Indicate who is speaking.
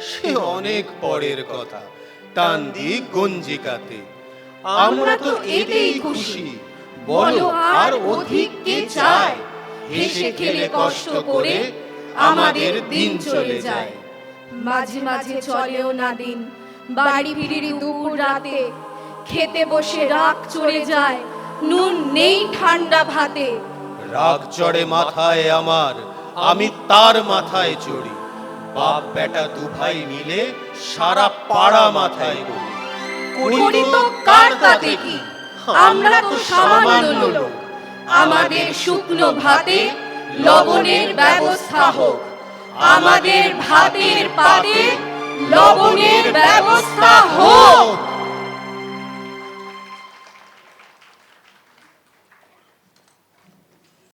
Speaker 1: সে অনেক পরের কথা। টান দি গঞ্জিকাতে। আমরা তো এতেই খুশি। বলো আর অধিক কে চায়? হেসে খেলে কষ্ট করে আমাদের দিন চলে যায়।
Speaker 2: মাঝে মাঝে চলেও না দিন। বাড়ি ফিরি দুপুর রাতে। খেতে বসে রাগ চড়ে যায়। নুন নেই ঠান্ডা ভাতে।
Speaker 1: রাগ চড়ে মাথায় আমার। আমি তার মাথায় চড়ি। বাপ বেটা দু ভাই মিলে সারা পাড়া মাথায় করি
Speaker 2: করি তো কার তাতে কি? আমরা তো সামান্য লোক। আমাদের শুকনো ভাতে লবণের ব্যবস্থা হোক। আমাদের ভাতের পাতে লবণের ব্যবস্থা হোক।